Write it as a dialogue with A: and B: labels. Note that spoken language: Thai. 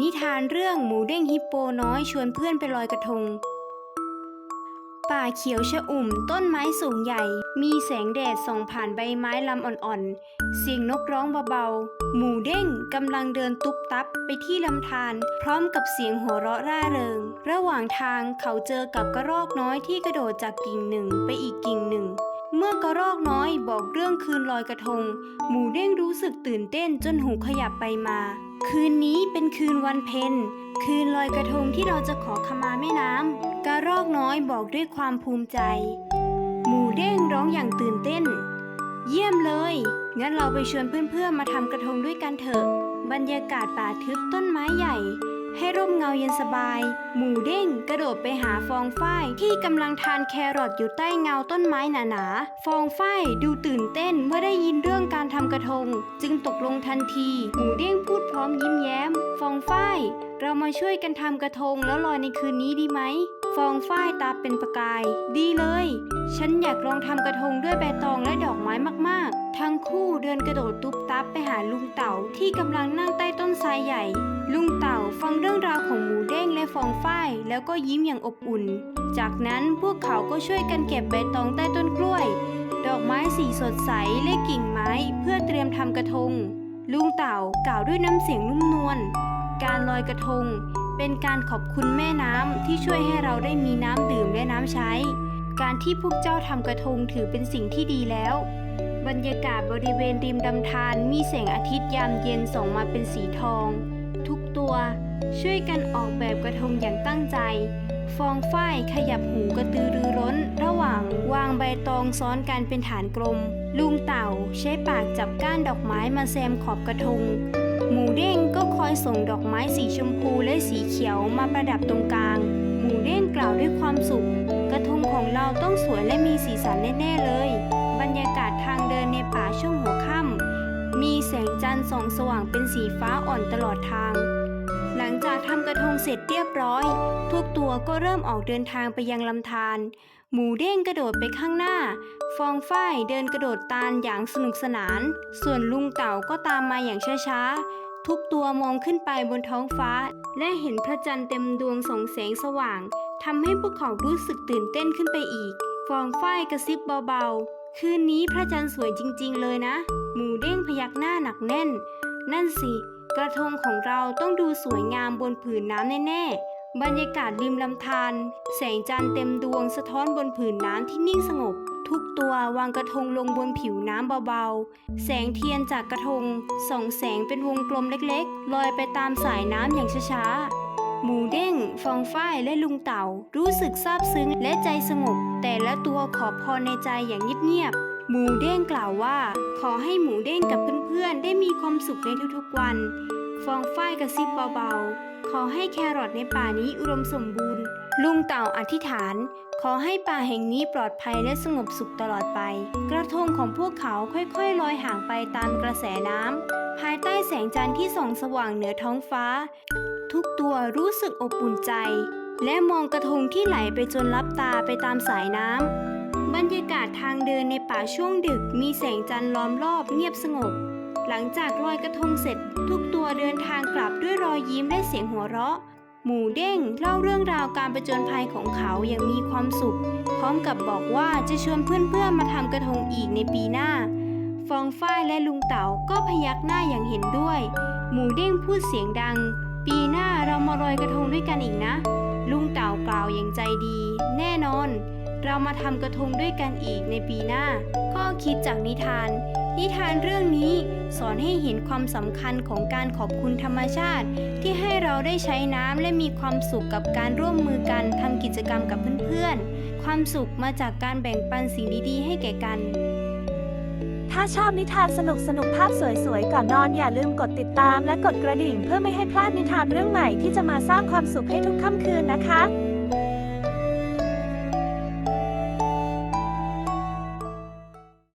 A: นิทานเรื่องหมูเด้งฮิปโปน้อยชวนเพื่อนไปลอยกระทง ป่าเขียวชะอุ่มต้นไม้สูงใหญ่ มีแสงแดดส่องผ่านใบไม้ลำอ่อนๆ เสียงนกร้องเบาๆ หมูเด้งกำลังเดินตุบตับไปที่ลำธารพร้อมกับเสียงหัวเราะร่าเริง ระหว่างทางเขาเจอกับกระรอกน้อยที่กระโดดจากกิ่งหนึ่งไปอีกกิ่งหนึ่งเมื่อกระรอกน้อยบอกเรื่องคืนลอยกระทง หมูเด้งรู้สึกตื่นเต้นจนหูขยับไปมา คืนนี้เป็นคืนวันเพ็ญคืนลอยกระทงที่เราจะขอขมาแม่น้ำกระรอกน้อยบอกด้วยความภูมิใจ หมูเด้งร้องอย่างตื่นเต้น เยี่ยมเลย งั้นเราไปชวนเพื่อนๆมาทำกระทงด้วยกันเถอะ บรรยากาศป่าทึบต้นไม้ใหญ่ ให้ร่มเงาเย็นสบาย หมูเด้งกระโดดไปหาฟองฝ้ายที่กำลังทานแครอทอยู่ใต้เงาต้นไม้หนาๆ ฟองฝ้ายดูตื่นเต้นเมื่อได้ยินเรื่องการทำกระทง จึงตกลงทันที หมูเด้งพูดพร้อมยิ้มแย้ม ฟองฝ้ายเรามาช่วยกันทำกระทงแล้วลอยในคืนนี้ดีไหมฟองฝ้ายตาเป็นประกาย ดีเลย ฉันอยากลองทำกระทงด้วยใบตองและดอกไม้มากๆ ทั้งคู่เดินกระโดดตุ๊บตับไปหาลุงเต่าที่กำลังนั่งใต้ต้น งเรื่องราวของหมูเด้งและฟองฝ้ายแล้วก็ยิ้มอย่างอบอุ่น จากนั้นพวกเขาก็ช่วยกันเก็บใบตองใต้ต้นกล้วย ดอกไม้สีสดใสและกิ่งไม้เพื่อเตรียมทำกระทง ลุงเต่ากล่าวด้วยน้ำเสียงนุ่มนวลการลอยกระทง เป็นการขอบคุณแม่น้ำที่ช่วยให้เราได้มีน้ำดื่มและน้ำใช้ การที่พวกเจ้าทำกระทงถือเป็นสิ่งที่ดีแล้ว บรรยากาศบริเวณริมลำธารมีแสงอาทิตย์ยามเย็นส่องมาเป็นสีทอง ทุกตัว ช่วยกันออกแบบกระทงอย่างตั้งใจ ฟองฝ้ายขยับหูกระตือรือร้น ระหว่างวางใบตองซ้อนกันเป็นฐานกลม ลุงเต่าใช้ปากจับก้านดอกไม้มาแซมขอบกระทง หมูเด้งก็คอยส่งดอกไม้สีชมพูและสีเขียวมาประดับตรงกลาง หมูเด้งกล่าวด้วยความสุข กระทงของเราต้องสวยและมีสีสันแน่ๆเลย บรรยากาศทางเดินในป่าช่วงหัวค่ำมีแสงจันทร์ส่องสว่างเป็นสีฟ้าอ่อนตลอดทาง หลังจากทำกระทงเสร็จเรียบร้อย ทุกตัวก็เริ่มออกเดินทางไปยังลำธารหมูเด้งกระโดดไปข้างหน้า ฟองฝ้ายเดินกระโดดตามอย่างสนุกสนาน ส่วนลุงเต่าก็ตามมาอย่างช้าๆ ทุกตัวมองขึ้นไปบนท้องฟ้า และเห็นพระจันทร์เต็มดวงส่องแสงสว่างทำให้พวกเขารู้สึกตื่นเต้นขึ้นไปอีก ฟองฝ้ายกระซิบเบาๆ คืนนี้พระจันทร์สวยจริงๆเลยนะ หมูเด้งพยักหน้าหนักแน่น นั่นสิ กระทงของเราต้องดูสวยงามบนผืนน้ำแน่ๆ บรรยากาศริมลำธารแสงจันทร์เต็มดวงสะท้อนบนผืนน้ำที่นิ่งสงบ ทุกตัววางกระทงลงบนผิวน้ำเบาๆ แสงเทียนจากกระทงส่องแสงเป็นวงกลมเล็กๆ ลอยไปตามสายน้ำอย่างช้าๆ หมูเด้ง ฟองฝ้ายและลุงเต่า รู้สึกซาบซึ้งและใจสงบ แต่ละตัวขอพรในใจอย่างเงียบๆ หมูเด้งกล่าวว่า ขอให้หมูเด้งกับเพื่อนๆ ได้มีความสุขในทุกๆวัน ฟองฝ้ายกระซิบเบาๆ ขอให้แครอทในป่านี้อุดมสมบูรณ์ ลุงเต่าอธิษฐาน ขอให้ป่าแห่งนี้ปลอดภัยและสงบสุขตลอดไป กระทงของพวกเขาค่อยๆลอยห่างไปตามกระแสน้ำ ภายใต้แสงจันทร์ที่ส่องสว่างเหนือท้องฟ้า ทุกตัวรู้สึกอบอุ่นใจ และมองกระทงที่ไหลไปจนลับตาไปตามสายน้ำ เดินในป่าช่วงดึกมีแสงจันทร์ล้อมรอบเงียบสงบ หลังจากลอยกระทงเสร็จ ทุกตัวเดินทางกลับด้วยรอยยิ้มและเสียงหัวเราะ หมูเด้งเล่าเรื่องราวการประจนภัยของเขาอย่างมีความสุข พร้อมกับบอกว่าจะชวนเพื่อนๆมาทำกระทงอีกในปีหน้า ฟองฝ้ายและลุงเต๋าก็พยักหน้าอย่างเห็นด้วย หมูเด้งพูดเสียงดัง ปีหน้าเรามาลอยกระทงด้วยกันอีกนะ ลุงเต่ากล่าวอย่างใจดี แน่นอน เรามาทำกระทงด้วยกันอีกในปีหน้าข้อคิดจากนิทาน นิทานเรื่องนี้สอนให้เห็นความสำคัญของการขอบคุณธรรมชาติ ที่ให้เราได้ใช้น้ำและมีความสุขกับการร่วมมือกันทำกิจกรรมกับเพื่อนๆ ความสุขมาจากการแบ่งปันสิ่งดีๆ ให้แก่กัน
B: ถ้าชอบนิทานสนุกสนุกๆภาพสวยๆ ก่อนนอนอย่าลืมกดติดตามและกดกระดิ่งเพื่อไม่ให้พลาดนิทานเรื่องใหม่ที่จะมาสร้างความสุขให้ทุกค่ำคืนนะคะ